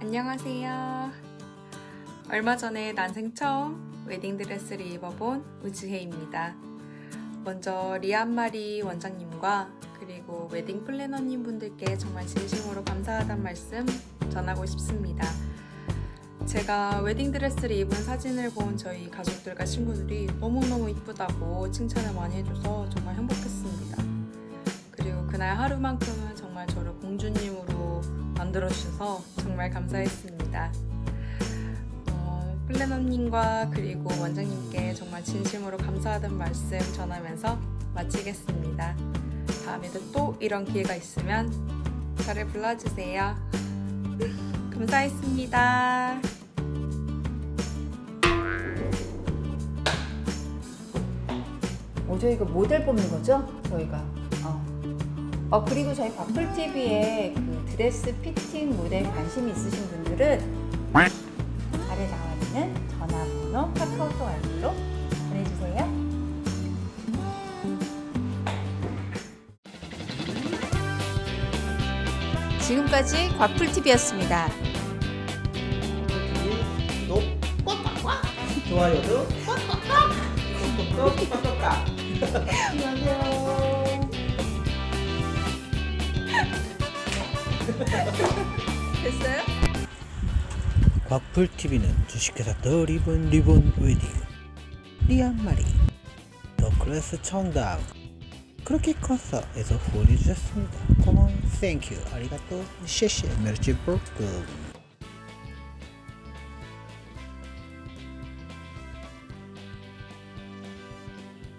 안녕하세요. 얼마 전에 난생 처음 웨딩드레스를 입어본 우지혜입니다. 먼저 리안마리 원장님과 그리고 웨딩 플래너님 분들께 정말 진심으로 감사하단 말씀 전하고 싶습니다. 제가 웨딩드레스를 입은 사진을 본 저희 가족들과 친구들이 너무너무 이쁘다고 칭찬을 많이 해줘서 정말 행복했습니다. 그리고 그날 하루만큼은 정말 저를 공주님으로 만들어주셔서 정말 감사했습니다. 어, 플래너님과 그리고 원장님께 정말 진심으로 감사하다는 말씀 전하면서 마치겠습니다. 다음에도 또 이런 기회가 있으면 저를 불러주세요. 감사했습니다. 어, 저희가 모델 뽑는 거죠? 저희가. 어. 어, 그리고 저희 바플TV에 그 드레스 피팅 모델 관심 있으신 분들은 아래 나와 있는 전화번호, 카카오톡 알림으로 보내주세요. 지금까지 과풀TV였습니다. 좋아요도 꽉꽉꽉 꽉꽉꽉 안녕하세요 됐어요? 곽풀TV는 주식회사 더 리본 리본 웨딩. 리안마리. 더 클래스 청담. 그렇게 커서에서 후원해주셨습니다. 고마워 땡큐 아리가또. 셰셰 메르치 브로크